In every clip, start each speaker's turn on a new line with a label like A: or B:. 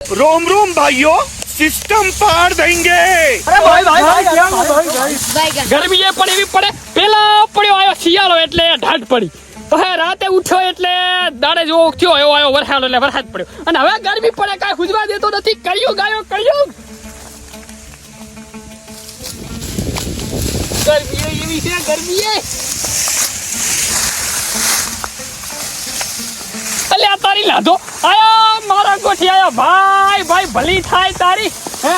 A: रोम रोम भाइयों सिस्टम पार देंगे
B: અરે ભાઈ ભાઈ ભાઈ
C: બાયગન
B: ગરમી એ પણ એવી પડે પેલા પડ્યો આવ્યો શિયાળો એટલે ઢાઢ પડી પછી રાતે ઉઠ્યો એટલે દાડે જેવો થયો એવો આવ્યો વરસાદ એટલે વરસાદ પડ્યો અને હવે ગરમી પડે કાંઈ ખુજવા દેતો નથી કળિયુગ આવ્યો કળિયુગ ગરમી એ એવી છે ગરમી એ અલ્યા તારી લાધો આયા મારા ગોઠિયા ભાઈ ભાઈ ભલી થાય તારી. હે?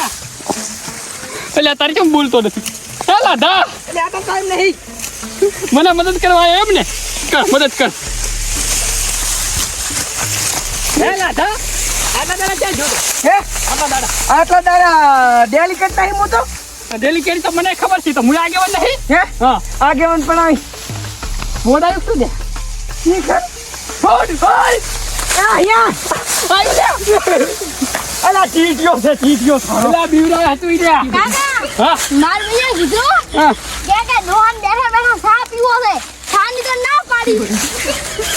B: અલ્યા તારી કેમ બોલતો નથી? હે લાધા?
D: એટલે આ તો ટાઈમ નહીં.
B: મને મદદ કરવા એમ ને? કર મદદ કર. હે લાધા? આટલા દાડા ક્યાં જોતો?
D: હે?
B: આટલા દાડા.
D: આટલા દાડા ડેલી કરતા હું તો
B: ડેલી કેરી તો મને ખબર છે તો હું આગેવાન નહીં?
D: હે?
B: હા.
D: આગેવાન પણ આવી
B: મોડાયું શું દે
D: ઠીક છે
B: આઈ લે અલા ટીટીઓ છે ટીટીઓ અલા બીવડા હતું ઈ.
C: કાકા માર ભૈયા કીધું કે કે દોહન બેઠા બેઠા ચા પીવો છે ચા ની તો ના પાડી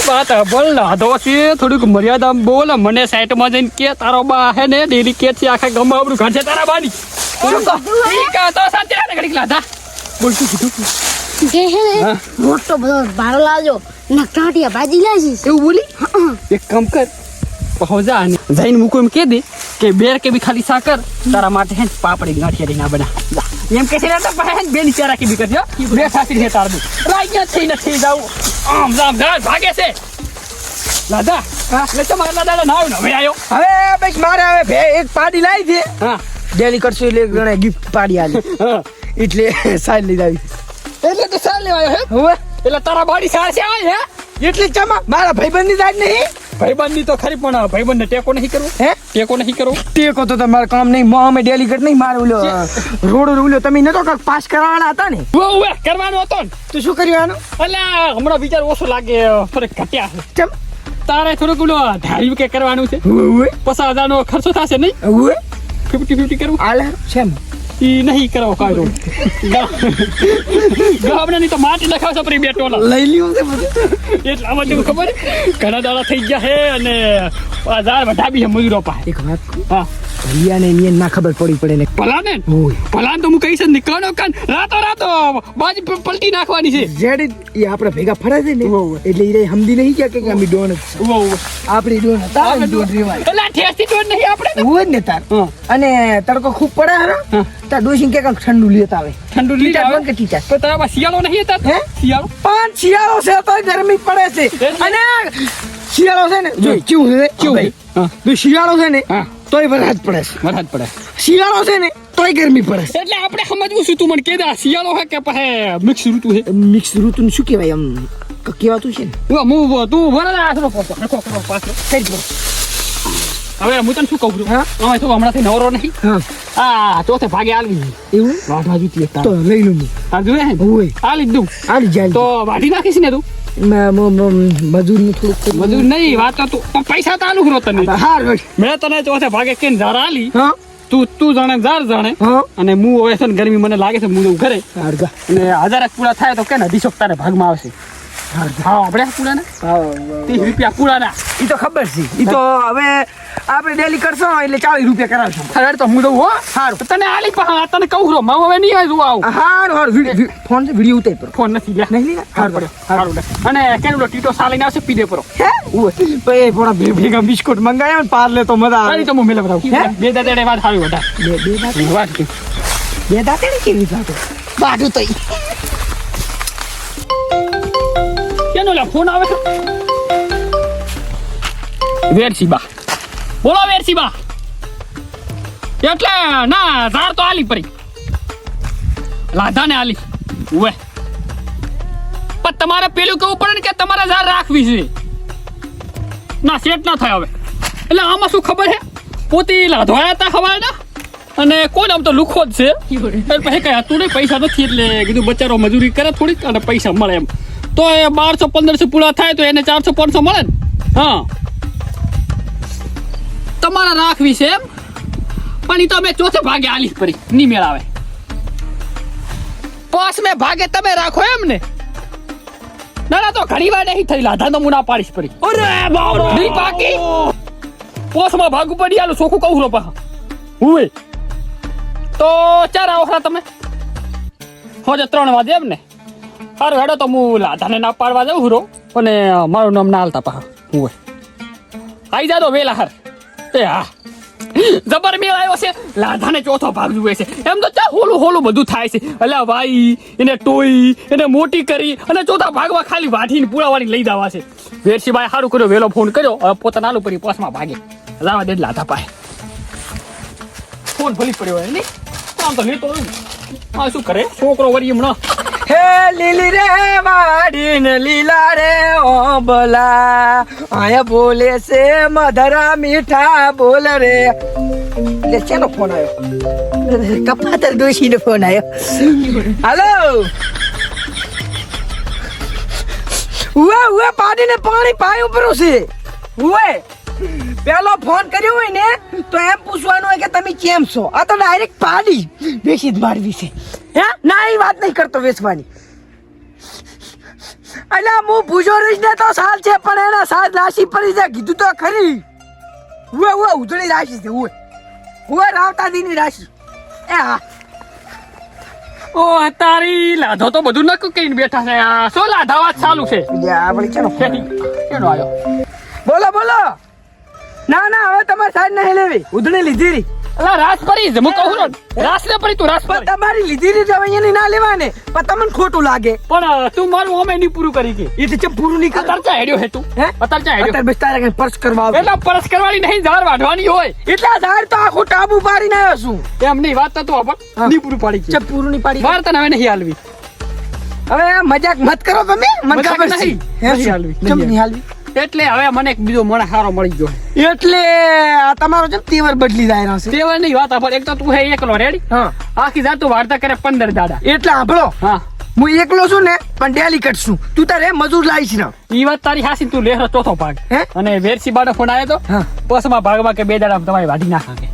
B: વાત બોલ લાધો છે થોડુંક મર્યાદા બોલ મને સાઈડમાં જઈને કે તારો બા હે ને ડેલી કે છે આખા ગામમાં આપણું ઘર છે તારા બાની ઠીક આ તો સાચે ઘડીક લાધા બોલ શું કીધું
C: કે હે મોટો બધો ભાડો લાવજો ના કાંટિયા ભાજી લાવીશ
B: એવું બોલી? એક કામ કર પહોંચા અને જઈને મૂકો એમ કે દે કે બેર કે બી ખાલી સાકર તારા માટે હે પાપડી ગાંઠિયા રીના બના એમ કે છે ને તો પહેન બે નીચારા કે બી કરજો બે ખાસી છે તાર દે રાગ્યા થઈ નથી જાવ આમ જામ જા ભાગે છે. લાદા હા. લે તો મારા ના નાવ ને હવે આવ્યો
D: હવે બસ મારે હવે ભે એક પાડી લાવી દે
B: હા.
D: ડેલી કરશું એટલે ગણે ગિફ્ટ પાડી આલી.
B: હા.
D: એટલે સાઈડ લીધા આવી
B: એટલે તો સાઈડ લેવાયો હે?
D: હવે.
B: એટલે તારા બાડી સાર છે આ હે?
D: એટલે ચમા? મારા ભાઈબંધની દાદ નહીં.
B: ભાઈબંધની તો ખરી પણ ભાઈબંધ ને ટેકો નહીં કરવો
D: હે?
B: ટેકો નહીં કરવો
D: ટેકો તો તમારે કામ નહીં. મો અમે ડેલી કર નહીં મારે ઓલો રોડ ઓલો તમે નતો કાંઈક પાસ કરવાના હતા ને?
B: ઓ ઉવે, કરવાનો હતો ને.
D: તું શું કર્યું આનું?
B: અલ્યા હમણાં વિચાર ઓછો લાગે થોડીક ઘટ્યા છે.
D: ચમ?
B: તારે થોડુંક ઓલો ધારી કે કરવાનું છે? પચાસ હજાર નો ખર્ચો થશે નહીં? ફિફ્ટી ફિફ્ટી કરવું
D: આલે છે
B: ઈ નહીં કરવો કાયદો. ગામડા ની તો માટી નખાવશો પરી બે ટોલા
D: લઈ લ્યો
B: એટલે આમાં જેવું ખબર? ઘણા દાડા થઈ ગયા છે અને હજાર વઢા છે મજૂરો પાસે.
D: એક વાત
B: હા.
D: ભૈયાને એની ના ખબર પડી પડે ને. પલાને?
B: પલાન તો હું કહીશ જ કાન રાતો રાતો બાજી પલટી નાખવાની છે.
D: જેડી એ આપણે ભેગા ફરે છે ને. એટલે એ સમજી નહીં ગયા કે અમે ડોન છે. આપણી ડોન હતા ને ડોન રેવાય.
B: એટલે ઠેસથી ડોન નહીં આપણે
D: જ ને તાર. અને તડકો ખૂબ પડે હે. તાર ડોશી કે કાંઈક ઠંડુ લેતા આવે.
B: ઠંડુ લીટર આવે
D: બંધ કે ટીચર
B: તો તારા શિયાળો નહીં હતા?
D: હે?
B: શિયાળો?
D: પાંચ શિયાળો છે તો ગરમી પડે છે. અને શિયાળો છે ને જોઈ કેવું છે?
B: કેવું.
D: જો શિયાળો છે ને
B: હા.
D: તોય વરસાદ પડે છે.
B: વરસાદ પડે.
D: શિયાળો છે ને તોય ગરમી પડે છે.
B: એટલે આપણે સમજવું શું તું મને કે દે શિયાળો હે કે પછી મિક્સ ઋતુ હે
D: મિક્સ ઋતુ શું કહેવાય આમ? કહેવાતું છે ને?
B: હું તું ભલે આસરો કરો પાછો
D: કઈ જ
B: હવે હું તને શું કહું છું?
D: હા?
B: તો હમણાંથી નવરો નહીં.
D: હા.
B: આ ચોથે ભાગે આલવી
D: એવું?
B: વાઢવા જુતી
D: તો લઈ લઉં હું.
B: તાર જોયે હે
D: ઓય
B: આલી દઉં.
D: આલી જાય
B: તો વાઢી નાખીશ ને તું?
D: મજૂર થોડુંક
B: બધું નહીં વાત તો પૈસા તો આલુ તને?
D: હાર.
B: મેં તને ચોથે ભાગે કેન ઝાર આલી. તું તું જાણે ઝાર જાણે. અને હું હવે છે ગરમી મને લાગે છે હું ઘરે. અને હજાર પૂરા થાય તો કે ને અઢીસો તારે ભાગમાં આવશે. હા આપણે ત્રીસ રૂપિયા પૂરા ના
D: ઈ તો ખબર છે. એ તો હવે આપણે ડેલી કરશો એટલે ચાલીસ રૂપિયા કરાવશું.
B: ખરેડ તો હું સારું. તને આલી પણ તને કહું રો માવ હવે નહીં આવે આવું.
D: હાર હાર. ફોન વિડિયો ઉતાર પર
B: ફોન નથી લ્યા.
D: નહીં હાર
B: સારું પડે સારું લે. અને કેનો ટીટો સાલીને આવશે પીડે પરો.
D: હે? પછી બે ભેગા બિસ્કુટ મંગાયા ને પાર્લે તો મજા આવે.
B: તો હું મેલે બતાવું બે દાદા વાત સારી વટા
D: બે દાંત કેવી? બાજુ તો
B: લે ફોન આવે વેરસી બા બોલો વેરસી બા એટલે ના ઝાર તો આલી પરી. લાધા ને આલી. ઉવે. પણ તમારે પેલું કેવું પડે ને કે તમારે ઝાર રાખવી છે. ના સેટ ના થાય હવે. એટલે આમાં શું ખબર છે પોતે લાધવાયા હતા ખવાના અને કોણ આમ તો લુખો જ છે. પછી કઈ હતું નહીં પૈસા નથી એટલે કીધું બચારો મજૂરી કરે થોડીક અને પૈસા મળે એમ. તો એ બારસો પંદરસો પૂરા થાય તો એને ચારસો પાંચસો મળે ને. હા. તમારે રાખવી છે એમ. પણ એ તો અમે ચોથે ભાગે આલી પડી. નહીં મેળાવે. પાંચમે ભાગે તમે રાખો એમ ને. ના ના તો ઘણી વાર નહીં થઈ લાધા તો મુના પાડીશ પડી.
D: અરે બાવડો
B: નહીં પાકી? પોસમાં ભાગ પડી આલો ચોખ્ખું કહું રો પા હુએ તો ચાર આવો ખરા તમે. હોજે ત્રણ વાગે એમ ને. સારું હેડો તો હું લાધાને ના પાડવા જાઉં રો. અને મારું નામ ના હાલતા પા હું આવી જા તો વેલા હાર એ હા. જબર મેળ આવ્યો છે. લાધાને ચોથો ભાગ જુએ છે. એમ તો ચા હોલું હોલું બધું થાય છે. અલ્યા ભાઈ એને ટોઈ એને મોટી કરી અને ચોથા ભાગમાં ખાલી વાઢીને પુરાવાની લઈ જવા છે. વેરસીભાઈ સારું કર્યો વેલો ફોન કર્યો હવે પોતાના આલુ પરી પોસમાં ભાગે. લાવા દે લાધા પાસે ફોન ભલી પડ્યો હોય નહીં આમ તો લેતો હોય શું કરે? છોકરો વળી હમણાં
D: હે લીલી રે વાડી ને લીલા રે ઓબલા આયા બોલે છે, મધરા મીઠા બોલ રે. લે ચેનો ફોન આવ્યો? કપાતર દોશી નો ફોન આવ્યો. હાલો. ઉવે ઉવે, પાડીને પાણી પાય ઉપરું છે. ઉવે, પેલો ફોન કર્યો હોય ને, તો એમ પૂછવાનું હોય કે તમે કેમ છો? આ તો ડાયરેક્ટ પાડી બેસી જ મારવી છે. હે? ના એ વાત નહીં કરતો વેચવાની. અલ્યા હું ભૂજો રહીશ ને તો સાલ છે પણ એના સાલ રાશિ પડી જાય. કીધું તો ખરી. ઉવે હુએ ઉજળી રાશિ છે હુએ હુએ રાવતા દીની રાશિ. એ હા.
B: ઓ તારી લાધો તો બધું નક્કી કરીને બેઠા છે. આ શું લાધા વાત ચાલુ છે?
D: આપણે ચાલો
B: કેનો આવ્યો
D: બોલો બોલો. ના ના હવે તમારે સાઈડ નહીં લેવી. ઉધળી લીધી
B: અલા રાસ પરી હું કહું રાસ ને પરી તું રાસ
D: પણ તમારી લીધી રી તો અહીંયાની ના લેવાને. પણ તમને ખોટું લાગે.
B: પણ તું મારું નહીં પૂરું કરી કે
D: એ ચમ પૂરું નહીં કરતા
B: ચા હેડ્યો હે તું.
D: હે?
B: અત્યારે ચા હેડ્યો.
D: અત્યારે બસ તારે કઈ કરવા આવે.
B: એટલે પરસ કરવાની નહીં વાઢવાની હોય.
D: એટલા ઝાડ તો આખું ટાબુ પાડીને આવ્યો છું.
B: એમ વાત તો તું આપણ નહીં પૂરું પાડી
D: ચમ પૂરું પાડી.
B: વાર તને હવે નહીં હાલવી.
D: હવે મજાક મત કરો તમે. મને ખબર
B: નહીં. હાલવી,
D: ચમ
B: નહીં
D: નહીં હાલવી?
B: એટલે હવે મને એક બીજો મને સારો મળી ગયો.
D: એટલે આ તમારો જેમ તેવર બદલી જાય રહ્યો છે.
B: તેવર નહીં વાત આપણે એક તો તું હે એકલો રેડી
D: હા.
B: આખી જાતું વાર્તા કરે પંદર દાડા.
D: એટલે આપણો
B: હા.
D: હું એકલો છું ને પણ ડેલી છું. તું તારે મજૂર લાવીશ ને
B: ઈ વાત તારી હાસી તું લેરો ચોથો ભાગ? અને વેરસી બાડો ફોન આવ્યો તો
D: હા.
B: બસમાં ભાગમાં કે બે દાડા તમારી વાઢી ના ખાકે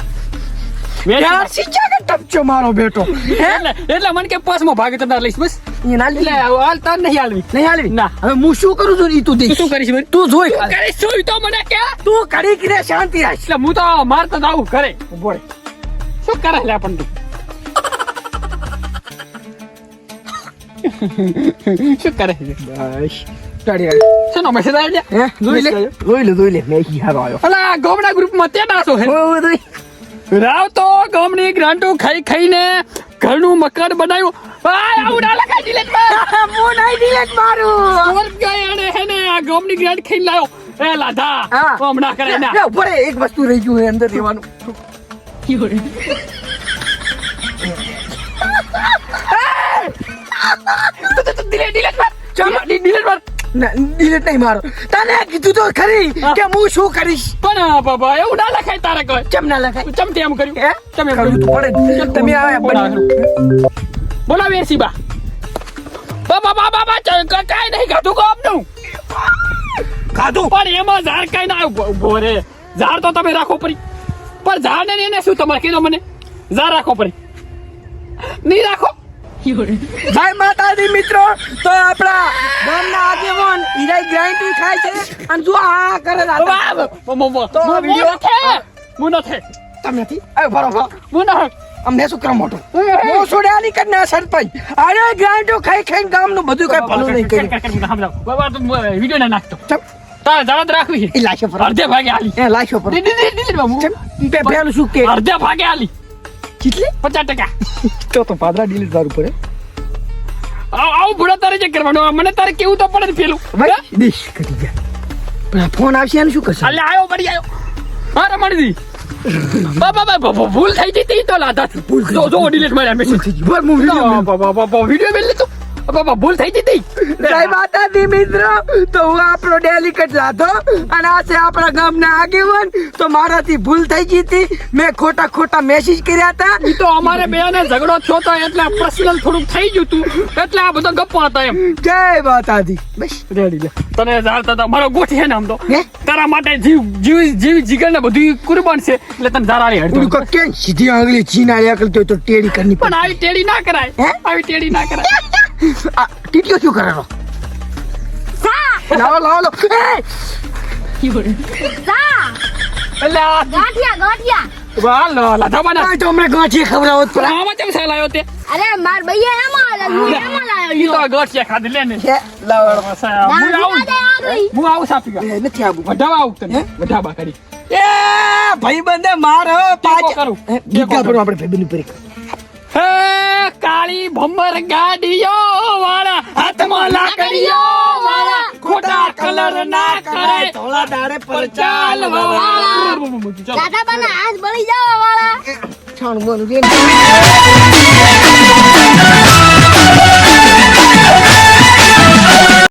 D: યાર શીખ્યા કે ટપચો મારો બેટો?
B: એટલે મને કે બસમાં ભાગે તમને લઈશ બસ. એટલે હાલ તાર નહીં હાલવી
D: નહીં હાલવી
B: ના.
D: હવે હું શું કરું છું ઈ તું
B: તું
D: દેખ.
B: શું કરીશ
D: તું જોઈ.
B: કરીશ શું તો મને કે.
D: તું કરે શાંતિ રાખ.
B: એટલે હું તો આવું કરે બોલે શું કરે લે પણ તું? શું કરે છે?
D: બસ.
B: શેનો મેસેજ
D: હે? જોઈ લે. જોઈ લે જોઈ લે. મેં હારો આવ્યો
B: અલા ગોમના ગ્રુપમાં તે નાસો હે રાવ તો ગામની ગ્રાન્ટો ખાઈ ખાઈને ઘરનું મકાન બનાવ્યું ભાઈ આવું ના લખાય ડિલેટ મો
D: હું નહીં ડિલેટ મારું
B: ઓર ગઈ અને હે ને આ ગામની ગ્રાન્ટ ખાઈને લાવ્યો એ લાધા
D: હા.
B: ઓમ ના કરે ના
D: ઉપર એક વસ્તુ રહી ગયું અંદર રહેવાનું
B: ડિલેટ ડિલેટ માર
D: ચાલો.
B: માર
D: ના ડિલેટ નહીં મારો. તને કીધું તો ખરી કે હું શું કરીશ?
B: પણ બાબા એવું ના લખાય તારે કોઈ.
D: ચમ ના લખાય?
B: ચમ તેમ કર્યું?
D: હે? તમે
B: કર્યું?
D: તો પડે. તમે આ બંને-
B: સીબા. બાબા બાબા બાબા કાઈ નહીં ખાધું કોમનું
A: ખાધું
B: પણ એમાં ઝાડ કઈ ના ઉભો- રે. ઝાડ તો તમે રાખો પરી. પણ ઝાડ ને એને શું તમારે કીધું મને? ઝાડ રાખો પરી. નહીં રાખો?
D: જય માતાજી મિત્રો. તો આપણા ગ્રાઇન્ડિંગ ખાય છે અને જો આ કરે. તો
B: હું- હું નથી.
D: તમે નથી.
B: હું.
D: અમને શું ક્રમ મોટો? બહુ છોડ્યાની કરીને ના સરપંચ? અરે ગ્રાઇન્ડો ખાઈ ખાઈને ગામનું બધું કઈ ભલું નહીં કર્યું.
B: કર, કર, કર. બાબા, તું વીડિયો ના નાખતો. તારે ઝાડ રાખવી
D: એ લાશો પર
B: અડધે ભાગે આલી.
D: એ લાશો પર બે પેલું શું કે?
B: અડધે ભાગે આલી.
D: કેટલી?
B: પચાસ ટકા.
D: તો તો પાદરા ડીલીટ વાળું પડે.
B: આવ- ભૂડા તારે જે કરવાનું મને તારે કેવું તો પડે પેલું
D: ડીશ કરી ગયા. પણ આ ફોન આવશે એનું શું કરશે?
B: અલ્યા આવ્યો પડી આવ્યો હા રમણજી. બાબા બાબા ભૂલ થઈ ગઈ તી તો લાદા. ભૂલ જો જો ડિલીટ માર્યા મેસેજ
D: બોલ વીડિયો
B: બાબા બાબા વિડિયો મેલ લીધો. બાબા ભૂલ થઈ જતી
D: જય માતાજી મિત્રો તો હું આપણો ડેલિકેટ લાધો અને આ છે આપણા ગામના આગેવાન. તો મારાથી ભૂલ થઈ ગઈ હતી. મેં ખોટા ખોટા મેસેજ કર્યા હતા.
B: તો અમારે બે ને ઝઘડો થયો તો એટલે પર્સનલ થોડુંક થઈ ગયું તું. એટલે આ બધો ગપ્પો હતા એમ.
D: જય માતાજી. બસ
B: રેડી લે તને જાણતા હતા મારો ગોઠ છે ને આમ તો. તારા માટે જીવ જીવ જીવ જીગર ને બધું કુરબાન છે. એટલે તને ઝારારી
D: ઓલું
B: હડતો
D: કો સીધી આંગળી ચીના એકલતો તો ટેડી કરની
B: પણ આવી ટેડી ના કરાય.
D: હે?
B: આવી ટેડી ના કરાય.
D: આ ટીટીઓ શું કરેલો લાવો લાવો લાવો એ!
C: જા
B: એટલે આ
C: ગાંઠિયા ગાંઠિયા
B: વાહ લો
D: તે
C: અરે માર ભૈયા એમાં આલે હું એમાં લાયો
B: ઈ તો
C: લ્યો
B: ગોઠિયા ખાધી લે ને
D: હે, લાવો, લાવો.
B: હું આવું
C: દાદી આગળ
B: હું આવું સાપી ગયો
D: એ નથી આવું
B: વઢાવા આવું તને
D: હે?
B: વઢાવા કરી
D: એ ભાઈબંધે માર હો પાંચ
B: કરું.
D: ભરો આપણે ભાઈબંધની પરીક્ષા
B: કાળી ભમર ગાડીઓ વાળા હાથમાં લાકડીઓ વાળા ખોટા કલર ના કરે.
D: ધોળા દાડે પર
B: ચાલ વાળા.
C: દાદા બના આજ બળી જાવ વાળા.
D: છણ રે.